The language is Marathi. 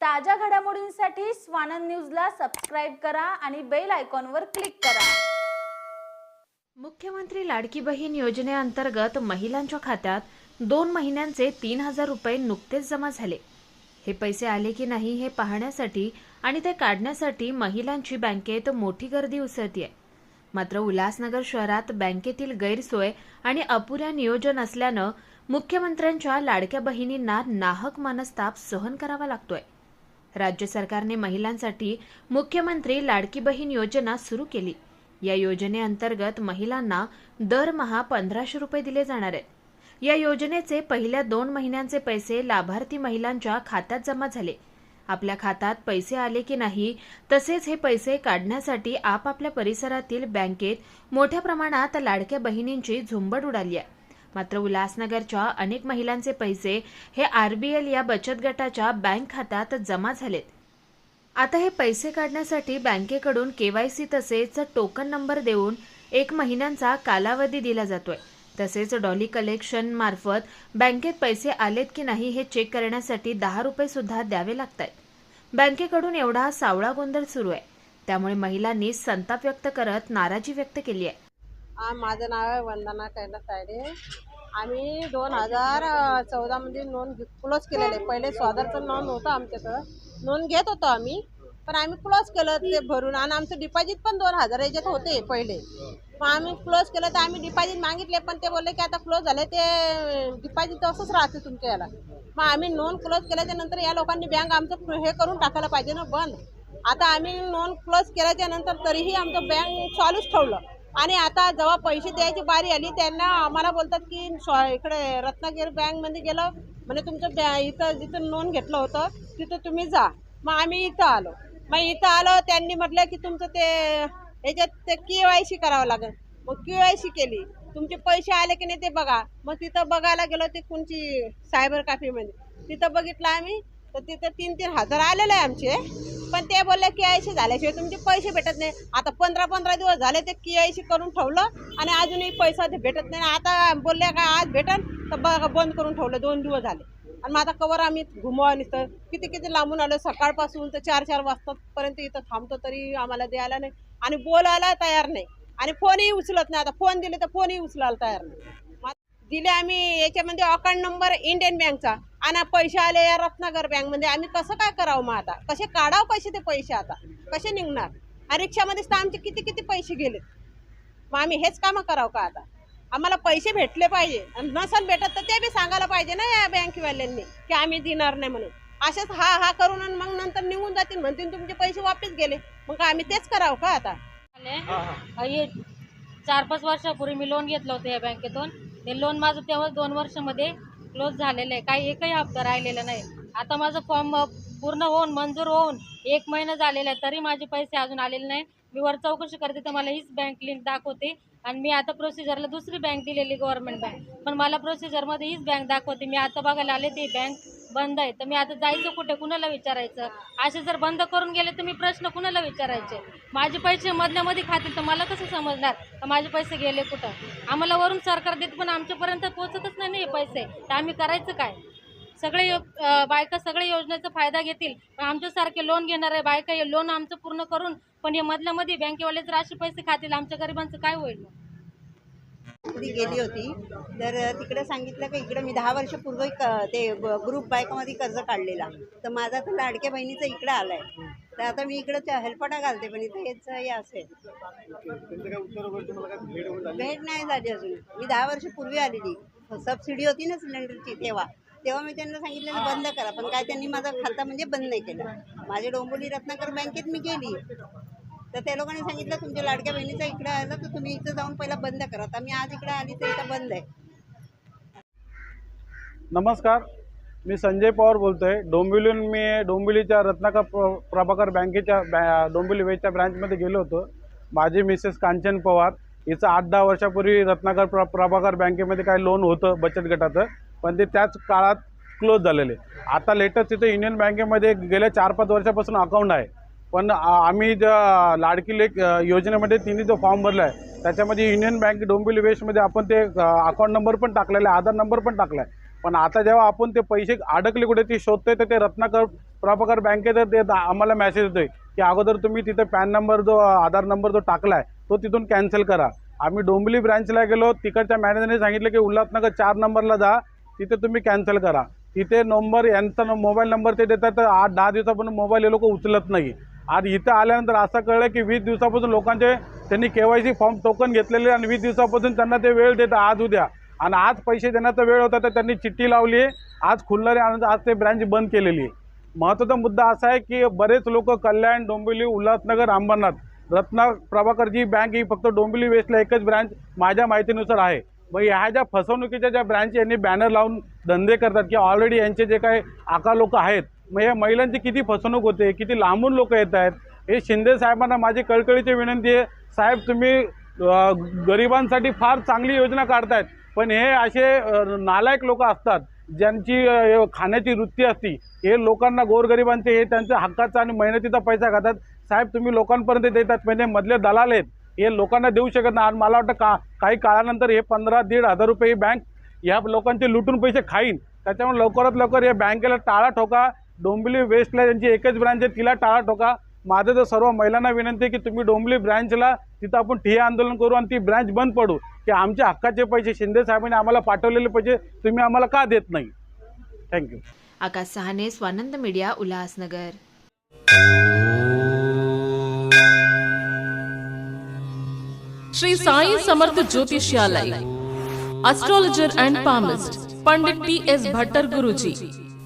ताज्या घडामोडींसाठी स्वानंद न्यूजला सबस्क्राईब करा आणि बेल आयकॉनवर क्लिक करा. मुख्यमंत्री लाडकी बहीण योजनेअंतर्गत महिलांच्या खात्यात दोन महिन्यांचे तीन हजार रुपये नुकतेच जमा झाले. हे पैसे आले की नाही हे पाहण्यासाठी आणि ते काढण्यासाठी महिलांची बँकेत मोठी गर्दी उसळतीये. मात्र उल्हासनगर शहरात बँकेतील गैरसोय आणि अपुऱ्या नियोजन असल्यानं मुख्यमंत्र्यांच्या लाडक्या बहिणींना नाहक मनस्ताप सहन करावा लागतोय. राज्य सरकारने महिलांसाठी मुख्यमंत्री लाडकी बहीण योजना सुरू केली. या योजनेअंतर्गत महिलांना दरमहा पंधराशे रुपये दिले जाणार आहेत या योजनेचे पहिल्या दोन महिन्यांचे पैसे लाभार्थी महिलांच्या खात्यात जमा झाले. आपल्या खात्यात पैसे आले की नाही तसेच हे पैसे काढण्यासाठी आपापल्या परिसरातील बँकेत मोठ्या प्रमाणात लाडक्या बहिणींची झुंबड उडाली आहे. मात्र उल्हासनगरच्या अनेक महिलांचे पैसे हे आरबीएल या बचत गटाच्या बँक खात्यात जमा झालेत. आता हे पैसे काढण्यासाठी बँकेकडून केवायसी तसेच टोकन नंबर देऊन एक महिन्यांचा कालावधी दिला जातोय. तसेच डॉली कलेक्शन मार्फत बँकेत पैसे आलेत की नाही हे चेक करण्यासाठी दहा रुपये सुद्धा द्यावे लागत आहेत बँकेकडून एवढा सावळा गोंधळ सुरू आहे. त्यामुळे महिलांनी संताप व्यक्त करत नाराजी व्यक्त केली आहे. माझं नाव आहे वंदना कैलास तायडे आम्ही दोन हजार चौदामध्ये नोंद क्लोज केलेलं आहे. पहिले स्वादरचं नोंद होतं आमच्याकडं. नोंद घेत होतो आम्ही पण आम्ही क्लोज केलं ते भरून. आणि आमचं डिपॉझिट पण दोन हजार याच्यात होते पहिले. मग आम्ही क्लोज केलं तर आम्ही डिपॉझिट मागितले पण ते बोलले की आता क्लोज झाले ते डिपॉझिट असंच राहते तुमच्या याला. मग आम्ही नोंद क्लोज केल्याच्यानंतर या लोकांनी बँक आमचं हे करून टाकायला पाहिजे ना बंद. आता आम्ही नोंद क्लोज केल्याच्यानंतर तरीही आमचं बँक चालूच ठेवलं. आणि आता जेव्हा पैसे द्यायची बारी आली त्यांना आम्हाला बोलतात की इकडे रत्नागिरी बँकमध्ये गेलं म्हणजे तुमचं बॅ इथं जिथं लोन घेतलं होतं तिथं तुम्ही जा. मग आम्ही इथं आलो. मग इथं आलो त्यांनी म्हटलं की तुमचं ते याच्यात ते के वाय सी करावं लागेल. मग के वाय सी केली. तुमचे पैसे आले की नाही ते बघा. मग तिथं बघायला गेलो ते कोणची सायबर काफीमध्ये तिथं बघितलं आम्ही तर तिथं तीन तीन हजार आलेले आहे आमचे. पण ते बोलले के आय सी झाल्याशिवाय तुमचे पैसे भेटत नाही. आता पंधरा पंधरा दिवस झाले ते के आय सी करून ठेवलं आणि अजूनही पैसा ते भेटत नाही. आता बोलले का आज भेटन तर बघा बंद करून ठेवलं दोन दिवस झाले. आणि मग आता कवर आम्ही घुमवा तर किती किती लांबून आलो सकाळपासून तर चार चार वाजतापर्यंत इथं थांबतो तरी आम्हाला द्यायला नाही. आणि बोलायला तयार नाही. आणि फोनही उचलत नाही. आता फोन दिले तर फोनही उचलायला तयार नाही. दिले आम्ही याच्यामध्ये अकाउंट नंबर इंडियन बँकचा. आणि पैसे आले या रत्नागर बँकमध्ये आम्ही कसं काय करावं मग आता? कसे काढावं पैसे ते पैसे आता? कसे निघणार? आणि रिक्षामध्येच तर आमचे किती किती पैसे गेले मग आम्ही हेच कामं करावं का आता? आम्हाला पैसे भेटले पाहिजे. आणि नसेल भेटत तर ते बी सांगायला पाहिजे ना या बँकवाल्यांनी की आम्ही देणार नाही म्हणून. असेच हा हा करून आणि मग नंतर निघून जातील म्हणतील तुमचे पैसे वापस गेले. मग आम्ही तेच करावं का आता? चार पाच वर्षापूर्वी मी लोन घेतलं होतं या बँकेतून. ते लोन माझं तेव्हा दोन वर्षामध्ये क्लोज झालेलं आहे. काही एकही हप्ता राहिलेला नाही. आता माझं फॉर्म पूर्ण होऊन मंजूर होऊन एक महिना झालेला आहे तरी माझे पैसे अजून आलेले नाही. मी वर चौकशी करते तर मला हीच बँक लिंक दाखवते. आणि मी आता प्रोसिजरला दुसरी बँक दिलेली गव्हर्नमेंट बँक पण मला प्रोसिजरमध्ये हीच बँक दाखवते. मी आता बघायला आले ती बँक बंद आहे. तर मी आता जायचं कुठे? कुणाला विचारायचं? असे जर बंद करून गेले तर मी प्रश्न कुणाला विचारायचे? माझे पैसे मधल्यामध्ये खातील तर मला कसं समजणार? माझे पैसे गेले कुठं? आम्हाला वरून सरकार देत पण आमच्यापर्यंत पोहोचतच नाही हे पैसे. तर आम्ही करायचं काय? सगळे यो- बायका सगळे योजनेचा फायदा घेतील. पण आमच्यासारखे लोन घेणारे बायका हे लोन आमचं पूर्ण करून पण हे मधल्यामध्ये बँकेवाले जर असे पैसे खातील. आमच्या गरिबांचं काय होईल मग? गेली होती. तर तिकडे सांगितलं की इकडं मी दहा वर्षपूर्वी क- ते ग्रुप बायकामध्ये कर्ज काढलेला. तर माझा तर लाडक्या बहिणीचा आलं आहे तर आता मी इकडे हेल्पटा घालते पण इथं हेच हे असेल. भेट नाही झाली अजून. मी दहा वर्षपूर्वी आलेली. सबसिडी होती ना सिलेंडरची तेव्हा. तेव्हा मी त्यांना सांगितलेलं बंद करा पण काय त्यांनी माझा खाता म्हणजे बंद नाही केला. माझ्या डोंबोली रत्नाकर बँकेत मी गेली. तर त्या लोकांनी सांगितलं तुमच्या लाडक्या बहिणीचा इकडं आलं तर तुम्ही इथं जाऊन पहिला बंद करा. तर मी आज इकडे आली तर इथं बंद आहे. नमस्कार मी संजय पवार बोलतो आहे डोंबिवलीहून मी डोंबिवलीच्या रत्नाकर प्र प्रभाकर बँकेच्या बॅ डोंबिवली वेच्या ब्रँचमध्ये गेलो होतो. माझी मिसेस कांचन पवार हिचं आठ दहा वर्षापूर्वी रत्नाकर प्र प्रभाकर बँकेमध्ये काही लोन होतं बचत गटाचं पण ते त्याच काळात क्लोज झालेले. आता लेटेस्ट तिथं युनियन बँकेमध्ये गेल्या चार पाच वर्षापासून अकाउंट आहे. पण आम्ही ज्या लाडकी लेख योजनेमध्ये तिने जो फॉर्म भरला आहे त्याच्यामध्ये युनियन बँक डोंबिवली वेस्टमध्ये आपण ते अकाउंट नंबर पण टाकलेला आहे आधार नंबर पण टाकला आहे. पण आता जेव्हा आपण ते पैसे अडकले कुठे ती शोधतोय तर ते रत्नाकर प्रभाकर बँकेत ते आम्हाला मेसेज येतोय की अगोदर तुम्ही तिथे पॅन नंबर जो आधार नंबर जो टाकला आहे तो तिथून कॅन्सल करा. आम्ही डोंबिवली ब्रँचला गेलो तिकडच्या मॅनेजरने सांगितलं की उल्हासनगर चार नंबरला जा तिथे तुम्ही कॅन्सल करा. तिथे नंबर यांचा मोबाईल नंबर ते देतात तर आठ दहा दिवसापर्यंत मोबाईल हे लोक उचलत नाही. आज इथं आल्यानंतर असं कळलं की वीस दिवसापासून लोकांचे त्यांनी K Y C form token घेतलेले आणि वीस दिवसापासून त्यांना ते वेळ देतात आज उद्या. आणि आज पैसे देण्याचा वेळ होता तर त्यांनी चिठ्ठी लावली. आहे आज खुलणारे आणि आज ते ब्रँच बंद केलेली. आहे महत्त्वाचा मुद्दा असा आहे की बरेच लोक कल्याण डोंबिवली उल्हासनगर अंबरनाथ रत्ना प्रभाकरजी बँक ही फक्त डोंबिवली वेस्टला एकच ब्रँच माझ्या माहितीनुसार आहे. मग ह्या ज्या फसवणुकीच्या ज्या ब्रँच यांनी बॅनर लावून धंदे करतात की ऑलरेडी यांचे जे काही आका लोक आहेत मग या महिलांची किती फसवणूक होते किती लांबून लोक येत आहेत हे शिंदे साहेबांना माझी कळकळीची विनंती आहे. साहेब तुम्ही गरिबांसाठी फार चांगली योजना काढतायत पण हे असे नालायक लोक असतात ज्यांची खाण्याची वृत्ती असती हे लोकांना गोरगरिबांचे हे त्यांच्या हक्काचा आणि मेहनतीचा पैसा खातात. साहेब तुम्ही लोकांपर्यंत देतात म्हणजे मधले दलाल आहेत हे लोकांना देऊ शकत नाही. आणि मला वाटतं का काही काळानंतर हे पंधरा दीड हजार रुपये ही बँक ह्या लोकांचे लुटून पैसे खाईन. त्याच्यामुळे लवकरात लवकर या बँकेला टाळा ठोका डोंबिवली वेस्टला त्यांची एकच ब्रँच आहे तिला टाळा ठोका. माझं तर सर्व महिलांना विनंती आहे की तुम्ही डोंबिवली ब्रँचला तिथं आपण ठिय्या आंदोलन करू आणि ती ब्रँच बंद पडू. की आमच्या हक्काचे पैसे शिंदे साहेबांनी आम्हाला पाठवलेले पैसे तुम्ही आम्हाला का देत नाही? Thank you Akash Sahane Swanand media Ulhasnagar. Shri Sai Samarth Jyotishalay astrologer and palmist Pandit T S Bhattar Guruji